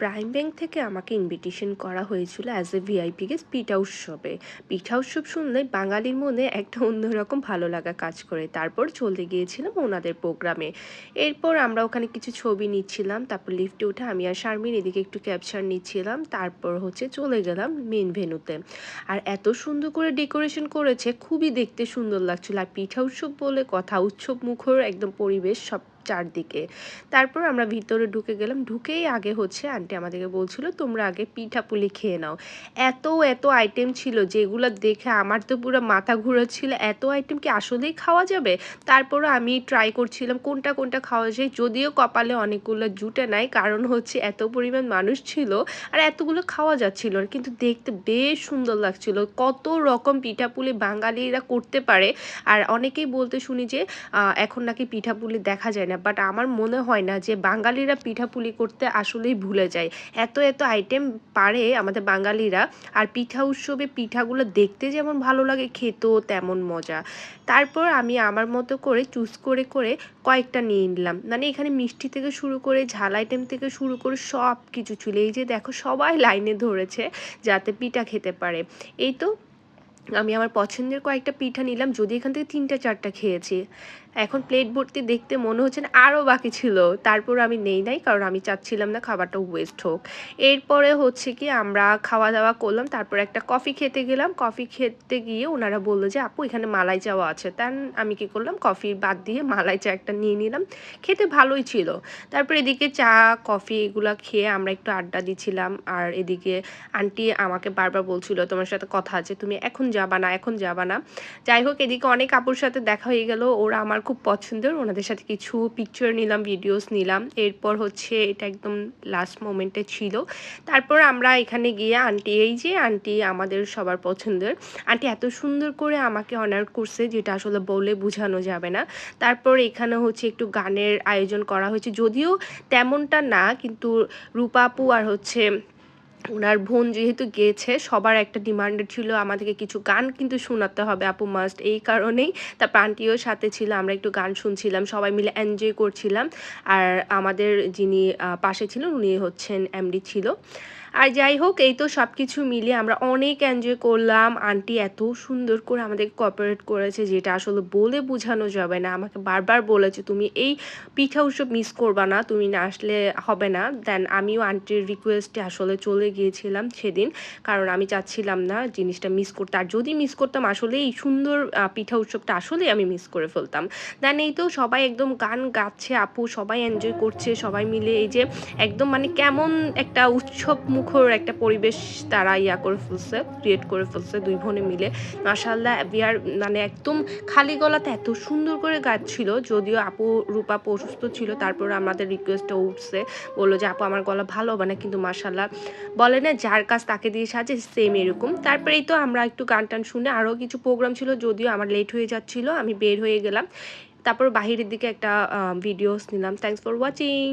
Prime bank থেকে আমাকে invitation করা হয়েছিল অ্যাজ এ ভিআইপি গেস্ট পিঠা উৎসবে পিঠা উৎসব শুনলে বাঙালির মনে একটা অন্যরকম ভালো লাগা কাজ করে। তারপর চলে গিয়েছিলাম ওনাদের প্রোগ্রামে এরপর আমরা ওখানে কিছু ছবি নিচ্ছিলাম, তারপর লিফটে উঠে আমি আর শারমিন এদিকে একটু ক্যাপচার নিচ্ছিলাম, তারপর হচ্ছে চলে গেলাম মেন ভেনুতে আর এত সুন্দর করে ডেকোরেশন করেছে, খুবই দেখতে সুন্দর লাগছিল। আর পিঠা উৎসব বলে কথা, উৎসব মুখর একদম পরিবেশ সব চারদিকে। তারপর আমরা ভিতরে ঢুকে গেলাম। ঢুকেই আগে হচ্ছে আন্টি আমাদেরকে বলছিল, তোমরা আগে পিঠা পুলি খেয়ে নাও। এত এত আইটেম ছিল যেগুলো দেখে আমার তো পুরো মাথা ঘুরাচ্ছিল। এত আইটেম কি আসলেই খাওয়া যাবে? তারপরও আমি ট্রাই করছিলাম কোনটা কোনটা খাওয়া যায়। যদিও কপালে অনেকগুলো জুটে নাই, কারণ হচ্ছে এত পরিমাণ মানুষ ছিল আর এতগুলো খাওয়া যাচ্ছিল না। কিন্তু দেখতে বেশ সুন্দর লাগছিল। কত রকম পিঠাপুলি বাঙালিরা করতে পারে। আর অনেকেই বলতে শুনি যে এখন নাকি পিঠাপুলি দেখা যায় না। না বাট আমার মনে হয় না যে বাঙালিরা পিঠাপুলি করতে আসলেই ভুলে যায়। এত এত আইটেম পারে আমাদের বাঙালিরা, আর পিঠা উৎসবে পিঠাগুলো দেখতে যেমন ভালো লাগে, খেতেও তেমন মজা। তারপর আমি আমার মতো করে চুজ করে করে কয়েকটা নিয়ে নিলাম। মানে এখানে মিষ্টি থেকে শুরু করে ঝাল আইটেম থেকে শুরু করে সব কিছু ছিল। এই যে দেখো সবাই লাইনে ধরেছে যাতে পিঠা খেতে পারে। এই তো আমি আমার পছন্দের কয়েকটা পিঠা নিলাম, যদি এখান থেকে তিনটা, চারটা খেয়েছি। এখন প্লেট ভর্তি দেখতে মনে হচ্ছে না আরও বাকি ছিল। তারপর আমি নেই নাই, কারণ আমি চাচ্ছিলাম না খাবারটা ওয়েস্ট হোক। এরপরে হচ্ছে কি আমরা খাওয়া দাওয়া করলাম, তারপর একটা কফি খেতে গেলাম। কফি খেতে গিয়ে ওনারা বলল যে, আপু, এখানে মালাই চাওয়া আছে। তার আমি কি করলাম কফি বাদ দিয়ে মালাই চা একটা নিয়ে নিলাম। খেতে ভালোই ছিল। তারপর এদিকে চা কফি এগুলো খেয়ে আমরা একটু আড্ডা দিছিলাম। আর এদিকে আন্টি আমাকে বারবার বলছিল, তোমার সাথে কথা আছে, তুমি এখন যাবা না, এখন যাবা না। যাই হোক, এদিকে অনেক আপুর সাথে দেখা হয়ে গেল। ওরা আমার খুব পছন্দের। ওনাদের সাথে কিছু পিকচার নিলাম ভিডিওস নিলাম। এরপর হচ্ছে এটা একদম লাস্ট মোমেন্টে ছিল। তারপর আমরা এখানে গিয়ে আন্টি এই যে আন্টি আমাদের সবার পছন্দের। আন্টি এত সুন্দর করে আমাকে অনার করছে, যেটা আসলে বলে বোঝানো যাবে না। তারপর এখানে হচ্ছে একটু গানের আয়োজন করা হয়েছে। যদিও তেমনটা না, কিন্তু রূপাপু আর হচ্ছে ওনার বোন যেহেতু গেছে, সবার একটা ডিমান্ড ছিল আমাদেরকে কিছু গান কিন্তু শোনাতে হবে, আপু মাস্ট এই কারণেই তার প্রান্তীয় সাথে ছিল, আমরা একটু গান শুনছিলাম, সবাই মিলে এনজয় করছিলাম। আর আমাদের যিনি পাশে ছিলেন, উনি হচ্ছেন এমডি ছিল। আর যাই হোক, এই তো সব কিছু মিলিয়ে আমরা অনেক এনজয় করলাম। আন্টি এত সুন্দর করে আমাদের কপারেট করেছে, যেটা আসলে বলে বোঝানো যাবে না। আমাকে বারবার বলেছে, তুমি এই পিঠা উৎসব মিস করবা না, তুমি না আসলে হবে না। দেন আমিও আন্টির রিকোয়েস্টে আসলে চলে গিয়েছিলাম সেদিন, কারণ আমি চাচ্ছিলাম না জিনিসটা মিস করতে। আর যদি মিস করতাম আসলে এই সুন্দর পিঠা উৎসবটা আসলেই আমি মিস করে ফেলতাম। দেন এই তো সবাই একদম গান গাচ্ছে, আপু সবাই এনজয় করছে, সবাই মিলে এই যে একদম মানে কেমন একটা উৎসব মুখ মুখর একটা পরিবেশ তারা ইয়া করে ফেলছে ক্রিয়েট করে ফেলছে দুই বোনে মিলে। মাসাল্লাহ বিয়ার মানে একদম খালি গলাতে এত সুন্দর করে গাচ্ছিল যদিও আপু রূপা অসুস্থ ছিল, তারপর আমাদের রিকোয়েস্টটা উঠছে, বলল যে, আপু, আমার গলা ভালো হবে না, কিন্তু মাসাল্লাহ বলে না, যার কাজ তাকে দিয়ে সাজে সেম এরকম। তারপরেই তো আমরা একটু গান টান শুনে আরও কিছু প্রোগ্রাম ছিল, যদিও আমার লেট হয়ে যাচ্ছিল, আমি বের হয়ে গেলাম। তারপর বাহিরের দিকে একটা ভিডিওস নিলাম। Thanks for watching